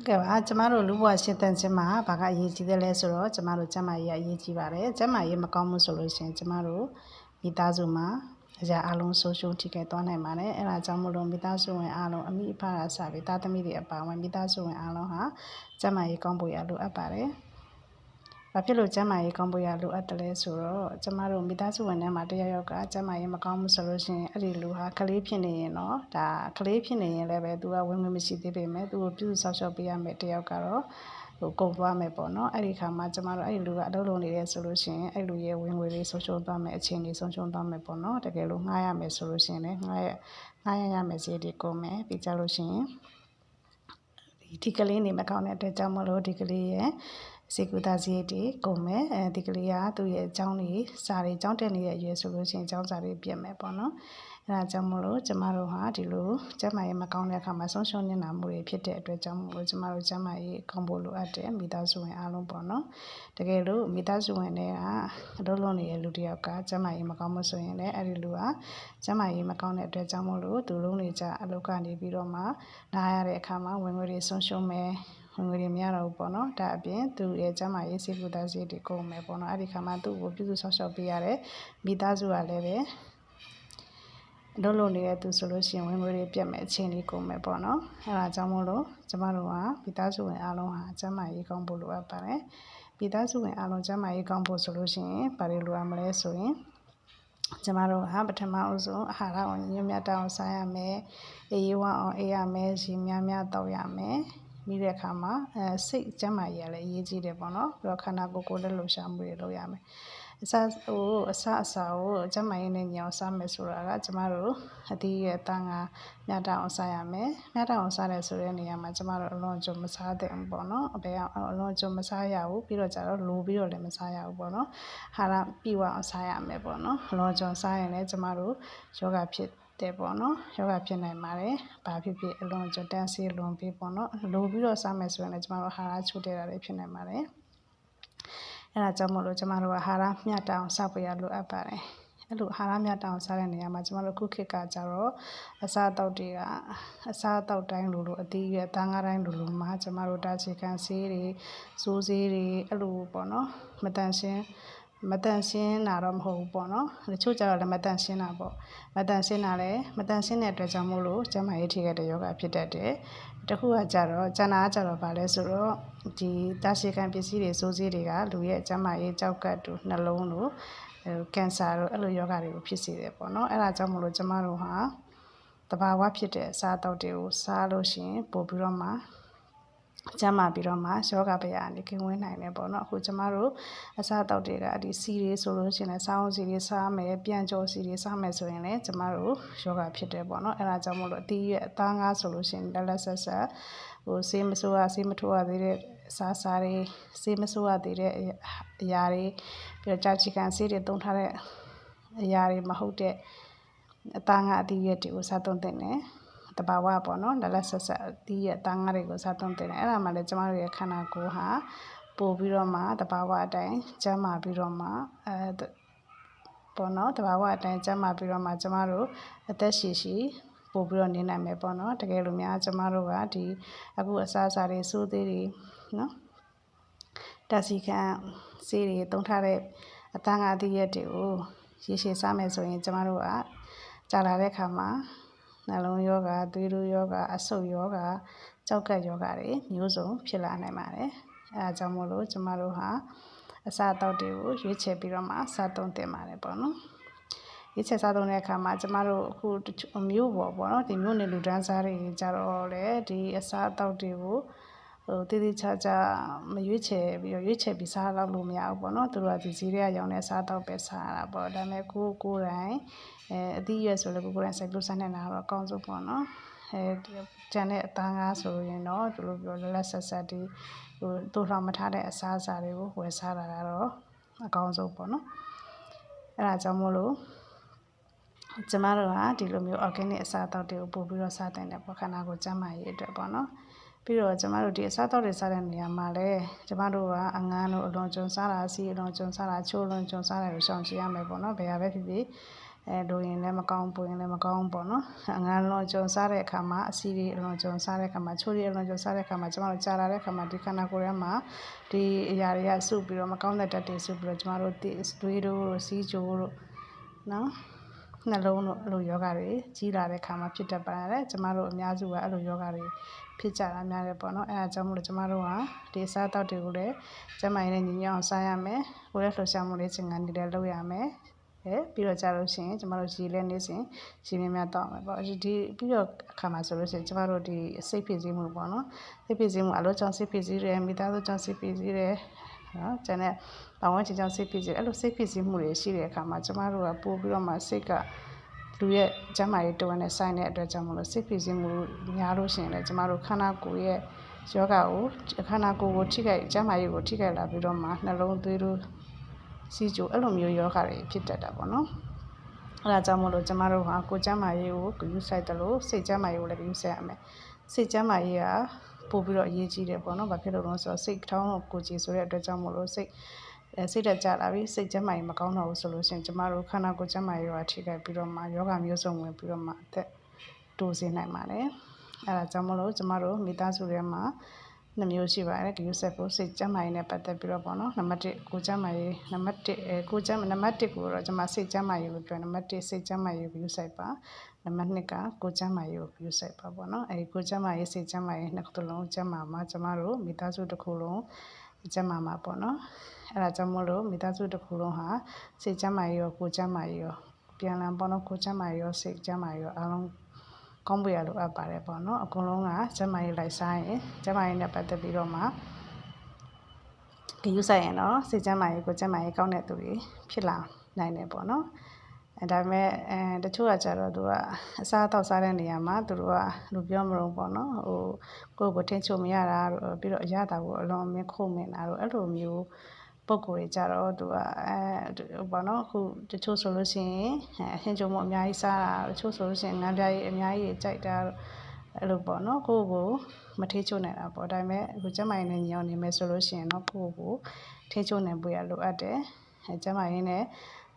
ဟုတ်ကဲ့ပါကျမတို့လူဘဝရှင်းတန်ခြင်းမှာဘာကအရေးကြီးတယ်လဲဆိုတော့ကျမတို့ကျမကြီးကအရေးကြီးပါတယ်ကျမကြီးမကောင်းမှုဆိုလို့ရှိရင်ကျမတို့မိသားစုမှာအရာအလုံးဆိုးရှုံးထိခိုက်သွားနိုင်ပါတယ်အဲ့ဒါကြောင့်မလို့မိသားစုဝင်အားလုံးအမိအဖကစပြီးတာသမီတွေအပါဝင်မိသားစုဝင်အားလုံးဟာကျမကြီးကောင်းဖို့ရလိုအပ်ပါတယ် ဘာဖြစ်လို့ကျမကြီးကောင်းဖို့ရလိုအပ်တယ်လဲဆိုတော့ကျမတို့မိသားစုဝင်ထဲမှာတယောက်ယောက်ကကျမကြီးမကောင်းမှုဆိုလို့ရှိရင်အဲ့ဒီလူဟာကလေးဖြစ်နေရင်တော့ဒါကလေးဖြစ်နေရင်လည်းပဲသူကဝင်ဝင်မရှိသေးပေမဲ့သူကိုပြုစုဆောက်ရှောက်ပေးရမယ်တယောက်ကတော့ဟိုကုန်သွားမယ်ပေါ့နော်အဲ့ဒီခါမှာကျမတို့အဲ့ဒီလူကအလုပ်လုပ်နေတယ်ဆိုလို့ရှိရင်အဲ့လူရဲ့ဝင်ငွေတွေဆုံးရှုံးသွားမယ်အခြေအနေဆုံးရှုံးသွားမယ်ပေါ့နော်တကယ်လို့ငှားရမယ်ဆိုလို့ရှိရင်လည်းငှားရငှားရရမယ်ဈေးတွေကုန်မယ်ပြီးကြလို့ရှိရင်ဒီဒီကလေးနေမကောင်းတဲ့အတွက်ကြောင့်မလို့ဒီကလေးရဲ့ စေကူတာစည်းတွေကုန်မယ်အဲဒီကလေးကသူ့ရဲ့အကြောင်းတွေစာတွေအကြောင်းတက်နေတဲ့အရွယ်ဆိုလို့ရှိရင်အကြောင်းစာတွေပြည့်မယ်ပေါ့နော်အဲဒါကြောင့်မလို့ကျမတို့ဟာဒီလိုကျမရဲ့မကောင်းတဲ့အခါမှာဆုံးရှုံးနေတာမှုတွေဖြစ်တဲ့အတွက်ကြောင့်မလို့ကျမတို့ကျမရဲ့ကောင်းဖို့လိုအပ်တယ်မိသားစုဝင်အားလုံးပေါ့နော်တကယ်လို့မိသားစုဝင်တွေကအလုပ်လုပ်နေတဲ့လူတစ်ယောက်ကကျမရဲ့မကောင်းမှုဆိုရင်လည်းအဲ့ဒီလူကကျမရဲ့မကောင်းတဲ့အတွက်ကြောင့်မလို့သူလုံးနေကြအလုပ်ကနေပြီးတော့မှနားရတဲ့အခါမှာဝင်ငွေတွေဆုံးရှုံးမယ် ဝင်ငွေတွေမရတော့ဘူးပေါ့နော်ဒါအပြင်သူရဲ့ကျန်းမာရေးစေကူသားစေးတွေကုန်မယ်ပေါ့နော်အဲ့ဒီခါမှာသူ့ကိုပြုစုဆောက်ရှောက်ပေးရတဲ့မိသားစုကလည်းပဲလုံးလုံးနေတဲ့သူဆိုလို့ရှိရင်ဝင်ငွေတွေပြတ်မဲ့အချိန်လေးကုန်မယ်ပေါ့နော်အဲ့ဒါကြောင့်မို့လို့ကျမတို့ကမိသားစုဝင်အားလုံးဟာကျန်းမာရေးကောင်းဖို့လိုအပ်ပါတယ်မိသားစုဝင်အားလုံးကျန်းမာရေးကောင်းဖို့ဆိုလို့ရှိရင်ဘာတွေလိုအပ်မလဲဆိုရင်ကျမတို့ဟာပထမအဆုံးအာဟာရကိုညွှန်မြတ်တောင်းစားရမယ်။အေးဝအောင်အေးရမယ်၊ရေများများတောက်ရမယ်။ ပြီးတဲ့အခါမှာအဲစိတ်ကျန်းမာရေးကလည်းအရေးကြီးတယ်ပေါ့နော်။ပြီးတော့ခန္ဓာကိုယ်ကိုယ်လည်းလှူရှားမှုတွေလုပ်ရမယ်။အစဟိုအစအစာကိုကျန်းမာရေးနဲ့ညောင်စားမယ်ဆိုတာကကျမတို့အတီးရဲ့တန်ခါမြတ်တောင်စားရမယ်။မြတ်တောင်စားတယ်ဆိုတဲ့နေရာမှာကျမတို့အလွန်ကြုံမစားတဲ့ပေါ့နော်။အပေအလွန်ကြုံမစားရဘူးပြီးတော့ကျတော့လိုပြီးတော့လည်းမစားရဘူးပေါ့နော်။ဟာရပြီးဝအောင်စားရမယ်ပေါ့နော်။အလွန်ကြုံစားရင်လည်းကျမတို့ယောဂဖြစ် တယ်ပေါ့နော်ယောဂဖြစ်နိုင်ပါတယ်။ဘာဖြစ်ဖြစ်အလွန်ကြတန်းစီလွန်ပြီးပေါ့နော်။လိုပြီးတော့စားမယ်ဆိုရင်လည်းကျမတို့ဟာရချိုးတဲ့တာတွေဖြစ်နိုင်ပါတယ်။အဲ့ဒါကြောင့်မို့လို့ကျမတို့ကအာဟာရမျှတအောင်စောက်ပေးရလိုအပ်ပါတယ်အဲ့လိုအာဟာရမျှတအောင်စားတဲ့နေရာမှာကျမတို့ခုခေတ်ကကြတော့အစားအသောက်တွေကအစားအသောက်တိုင်းလိုလိုအသီးရွက်သားငါးတိုင်းလိုလိုမှာကျမတို့တာချေခံဆေးတွေစိုးဆေးတွေအဲ့လိုပေါ့နော်မတန်ရှင်း မတန်ရှင်းတာတော့မဟုတ်ဘူးပေါ့နော်တချို့ကျတော့လည်းမတန်ရှင်းတာပေါ့မတန်ရှင်းတာလည်းမတန်ရှင်းတဲ့အတွက်ကြောင့်မို့လို့ကျမရေးထိခဲ့တဲ့ယောဂဖြစ်တတ်တယ်တခုကကြတော့ကျန်တာကကြတော့ဗာလဲဆိုတော့ဒီတာရှည်ခံပစ္စည်းတွေစိုးစည်းတွေကလူရဲ့ကျန်းမာရေးကြောက်ကတ်တို့နှလုံးတို့ကင်ဆာတို့အဲ့လိုယောဂတွေကိုဖြစ်စေတယ်ပေါ့နော်အဲ့ဒါကြောင့်မလို့ကျမတို့ဟာတဘာဝဖြစ်တဲ့အစားအသောက်တွေကိုစားလို့ရှိရင်ပို့ပြီးတော့မှ ကျမ်းမာပြီးတော့မှယောဂဗျာအနေကင်းဝင်နိုင်တယ်ပေါ့နော်အခုကျမတို့အစားအသောက်တွေကဒီစီတွေဆိုလို့ရှိရင်စောင်းစီတွေစားမယ်ပြန်ကြောစီတွေစားမယ်ဆိုရင်လည်းကျမတို့ယောဂဖြစ်တယ်ပေါ့နော်အဲ့ဒါကြောင့်မို့လို့အသီးရွက်အသားငါးဆိုလို့ရှိရင်လက်လက်ဆက်ဆက်ဟိုဆေးမဆိုးရဆေးမထိုးရသေးတဲ့စားစားတွေဆေးမဆိုးရသေးတဲ့အရာတွေပြီးတော့ကြာချီကန်ဆေးတွေသုံးထားတဲ့အရာတွေမဟုတ်တဲ့အသားငါးအသီးရွက်တွေကိုစားသုံးသင့်တယ် တဘာဝပေါ့နော်လက်လက်ဆက်ဆက်တီးရဲ့တန်းကားတွေကိုစားသုံးတင်တယ်အဲ့ဒါမှလည်းကျမတို့ရဲ့ခန္ဓာကိုယ်ဟာပို့ပြီးတော့မှတဘာဝအတိုင်းကျန်းမာပြီးတော့မှအဲပေါ့နော်တဘာဝအတိုင်းကျန်းမာပြီးတော့မှကျမတို့အသက်ရှည်ရှည်ပို့ပြီးတော့နေနိုင်မယ်ပေါ့နော်တကယ်လို့များကျမတို့ကဒီအခုအစားအစာတွေစိုးသေးတွေနော်တက်စီခံဆေးတွေသုံးထားတဲ့အသားငါးသီးရက်တွေကိုရေရှည်စားမယ်ဆိုရင်ကျမတို့ကကြာလာတဲ့အခါမှာ နှလုံးယောဂသွေးတိုးယောဂအဆုတ်ယောဂကြောက်ကပ်ယောဂတွေမျိုးစုံဖြစ်လာနိုင်ပါတယ်အဲဒါကြောင့်မို့လို့ကျမတို့ဟာအစာတောက်တွေကိုရွေးချယ်ပြီးတော့မှစားသုံးတင်ပါတယ်ပေါ့နော်ရွေးချယ်စားသုံးတဲ့အခါမှာကျမတို့အခုမျိုးပေါ်ပေါ့နော်ဒီမျိုးနေလူတန်းစားတွေကြတော့လေဒီအစာတောက်တွေကို ဟိုတည်တည်ချာချာမရွေးချယ်ပြီးတော့ရွေးချယ်ပြီးစားတော့လို့မရဘူးပေါ့နော်သူတို့ကဒီဈေးတွေကရောင်းတဲ့စားတော့ပဲစားရတာပေါ့ဒါပေမဲ့ကိုကိုယ်တိုင်အဲအသီးရွက်ဆိုလည်းကိုကိုယ်တိုင်စိုက်လို့စားနေတာတော့အကောင်းဆုံးပေါ့နော်အဲကျန်တဲ့အသားငါးဆိုရင်တော့သူတို့ပြောလက်လက်ဆက်ဆက်ဒီဟိုတူထောင်မထားတဲ့အစားအစာတွေကိုဝယ်စားတာကတော့အကောင်းဆုံးပေါ့နော်အဲဒါကြောင့်မို့လို့ကျမတို့ကဒီလိုမျိုး organic အစားအသောက်တွေကိုပို့ပြီးတော့စားတင်တယ်ပေါ့ခန္ဓာကိုယ်ကျန်းမာရေးအတွက်ပေါ့နော် ပြီးတော့ကျမတို့ဒီအစားအသောက်တွေစားတဲ့နေရာမှာလည်းကျမတို့ကအငန်းတို့အလွန်ကျွန်းစားတာစီအလွန်ကျွန်းစားတာချိုးလွန်ကျွန်းစားတာကိုရှောင်ကြဉ်ရမယ်ပေါ့နော်ဘယ်ဟာပဲဖြစ်ဖြစ်အဲလိုရင်လည်းမကောင်းပူရင်လည်းမကောင်းပေါ့နော်ငါလွန်ကြုံစားတဲ့အခါမှာအစီတွေအလွန်ကြုံစားတဲ့အခါမှာချိုးတွေအလွန်ကြုံစားတဲ့အခါမှာကျမတို့ကြာလာတဲ့အခါမှာဒီခန္ဓာကိုယ်ထဲမှာဒီအရာတွေကစုပြီးတော့မကောင်းတဲ့ဓာတ်တွေစုပြီးတော့ကျမတို့တွေးတို့စီးကြိုးတို့နော် နှလုံးတို့အဲ့လိုယောဂတွေကြီးလာတဲ့ခါမှာဖြစ်တတ်ပါတယ်ကျမတို့အများစုကအဲ့လိုယောဂတွေဖြစ်ကြတာများတယ်ပေါ့နော်အဲဒါကြောင့်မို့လို့ကျမတို့ကဒီစားတောက်တွေကိုလည်းကျမရင်းနဲ့ညီညွတ်အောင်စားရမယ်ကိုယ်ရဲ့လှုပ်ရှားမှုလေးချင်ကန်နေလည်းလုပ်ရမယ်အဲပြီးတော့ကြာလို့ရှိရင်ကျမတို့ရေလဲနေစဉ်ရေမြများတောက်မယ်ပေါ့ဒီပြီးတော့အခါမှာဆိုလို့ရှိရင်ကျမတို့ဒီစိတ်ဖြစ်စည်းမှုပေါ့နော်စိတ်ဖြစ်စည်းမှုအလိုကြောင့်စိတ်ဖြစ်စည်းတယ်မိသားစုကြောင့်စိတ်ဖြစ်စည်းတယ် နော်ကျန်တဲ့ဘာဝချင်ကြောင့်စိတ်ဖြစ်စည်းအဲ့လိုစိတ်ဖြစ်စည်းမှုတွေရှိတဲ့အခါမှာကျမတို့ကပို့ပြီးတော့မှစိတ်ကလူရဲ့ကျန်းမာရေးတဝန်နဲ့ဆိုင်တဲ့အတွက်ကြောင့်မလို့စိတ်ဖိစီးမှုများလို့ရှိရင်လည်းကျမတို့ခန္ဓာကိုယ်ရဲ့ယောဂကိုခန္ဓာကိုယ်ကိုထိခိုက်ကျန်းမာရေးကိုထိခိုက်လာပြီးတော့မှနှလုံးသွေးတို့စီးကြိုအဲ့လိုမျိုးယောဂတွေဖြစ်တတ်တာပေါ့နော်အဲ့ဒါကြောင့်မလို့ကျမတို့ဟာကိုယ်ကျန်းမာရေးကိုဂရုစိုက်တယ်လို့စိတ်ကျန်းမာရေးကိုလည်းဂရုစိုက်ရမယ်စိတ်ကျန်းမာရေးက ပို့ပြီးတော့အရေးကြီးတယ်ပေါ့နော်။ဘာဖြစ်လို့လဲဆိုတော့စိတ်ထောင်းတော့ကိုကြည်ဆိုတဲ့အတွက်ကြောင့်မို့လို့စိတ်အဲစိတ်တက်ကြလာပြီစိတ်ကျန်းမာရေးမကောင်းတော့ဘူးဆိုလို့ရှိရင်ကျမတို့ခန္ဓာကိုယ်ကျန်းမာရေးရောထိခိုက်ပြီးတော့မှယောဂမျိုးစုံဝင်ပြီးတော့မှအသက်တိုးစေနိုင်ပါတယ်။အဲဒါကြောင့်မလို့ကျမတို့မိသားစုထဲမှာနှမျိုးရှိပါတယ်ဒီ user ကိုစိတ်ကျန်းမာရေးနဲ့ပတ်သက်ပြီးတော့ပေါ့နော်နံပါတ်1ကိုကျန်းမာရေးနံပါတ်1အဲကိုကျန်းနံပါတ်1ကိုတော့ကျွန်မစိတ်ကျန်းမာရေးလို့ပြောနံပါတ်1စိတ်ကျန်းမာရေးကို user ပါ နံပါတ်2ကကိုကျန်းမာရေးကို user ပါပေါ့နော်အဲဒီကိုကျန်းမာရေးစိတ်ကျန်းမာရေးနှစ်ခုလုံးကျန်းမာမှာကျမတို့မိသားစုတစ်ခုလုံးကျန်းမာမှာပေါ့နော်အဲဒါကြောင့်မို့လို့မိသားစုတစ်ခုလုံးဟာစိတ်ကျန်းမာရေးရောကိုကျန်းမာရေးရောပြန်လည်ပေါ့နော်ကိုကျန်းမာရေးရောစိတ်ကျန်းမာရေးရောအားလုံးကောင်းပွေရလိုအပ်ပါတယ်ပေါ့နော်အကုန်လုံးကကျန်းမာရေးလိုက်စားရင်ကျန်းမာရေးနဲ့ပတ်သက်ပြီးတော့မှဒီယူဆိုင်ရင်တော့စိတ်ကျန်းမာရေးကိုကျန်းမာရေးကောင်းတဲ့သူတွေဖြစ်လာနိုင်တယ်ပေါ့နော်အဲ ဒါပေမဲ့အဲတချို့ကကြတော့သူကအစားအသောက်စားတဲ့နေရာမှာသူတို့ကလူပြောမလို့ပေါ့နော်ဟိုကိုယ့်ကိုထင်းချုံမရတာတို့ပြီးတော့အရသာကိုအလွန်အမင်းခုံမင်တာတို့အဲ့လိုမျိုးပုံကိုယ်တွေကြတော့သူကအဲဘောနော်အခုတချို့ဆိုလို့ရှိရင်အဟင်းချုံမအများကြီးစားတာတချို့ဆိုလို့ရှိရင်ငန်းပြားကြီးအများကြီးကြိုက်တာအဲ့လိုပေါ့နော်ကိုယ့်ကိုမထေးချုံနေတာပေါ့ဒါပေမဲ့အခုကျမရင်းနဲ့ညောင်းနေမယ်ဆိုလို့ရှိရင်တော့ကိုယ့်ကိုထေးချုံနေဖို့ရလိုအပ်တယ်အဲကျမရင်းနဲ့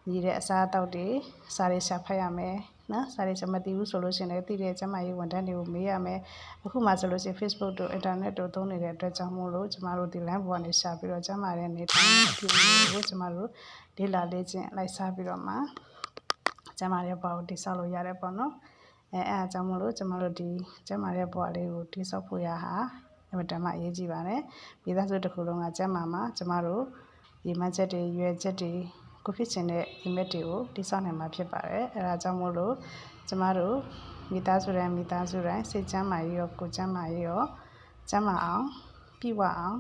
ညီတဲ့အစားအသောက်တွေစားရရှာဖတ်ရမယ်နော်စားရရှာမသိဘူးဆိုလို့ရှိရင်လည်းသိတဲ့ကျမရေးဝန်ထမ်းတွေကိုမေးရမယ်အခုမှဆိုလို့ရှိရင် Facebook တို့ Internet တို့သုံးနေတဲ့အတွက်ကြောင့်မို့လို့ကျမတို့ဒီ line ပေါ်ကနေရှာပြီးတော့ကျမရဲ့နေထိုင်အဖြစ်ကိုကျမတို့လေ့လာလေ့ကျင့်လိုက်စားပြီးတော့မှကျမရဲ့ဘဝကိုတည်ဆောက်လို့ရတယ်ပေါ့နော်အဲအဲအကြောင်းမို့လို့ကျမတို့ဒီကျမရဲ့ဘဝလေးကိုတည်ဆောက်ဖို့ရဟာအမတန်မှအရေးကြီးပါတယ်မိသားစုတစ်ခုလုံးကကျမမှာကျမတို့ဒီမှတ်ချက်တွေရွယ်ချက်တွေ ကိုဖြစ်ချင်တဲ့ image တွေကိုတိစောက်နိုင်မှာဖြစ်ပါတယ်အဲဒါကြောင့်မို့လို့ကျမတို့မိသားစုတိုင်းမိသားစုတိုင်းစိတ်ချမ်းသာရေးရောကိုယ်ချမ်းသာရေးရောချမ်းသာအောင်ပြည့်ဝအောင်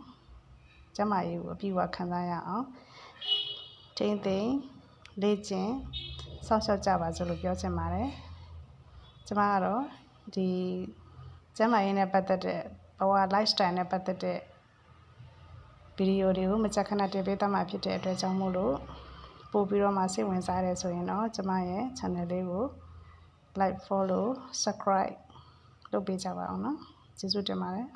ချမ်းသာရေးကိုအပြည့်ဝခံစားရအောင်ထိမ့်သိမ့်လေ့ကျင့်စောင့်ရှောက်ကြပါစို့လို့ပြောချင်ပါတယ်ကျမကတော့ဒီကျမ်းမာရေးနဲ့ပတ်သက်တဲ့ဘဝ lifestyle နဲ့ပတ်သက်တဲ့ဗီဒီယိုတွေကိုမကြာခဏတင်ပေးတတ်မှာဖြစ်တဲ့အတွက်ကြောင့်မို့လို့ ပို့ပြီးတော့မှစိတ်ဝင်စားတယ်ဆိုရင်တော့ကျမရဲ့ channel လေးကို like follow subscribe လုပ်ပေးကြပါအောင်နော်ကျေးဇူးတင်ပါတယ်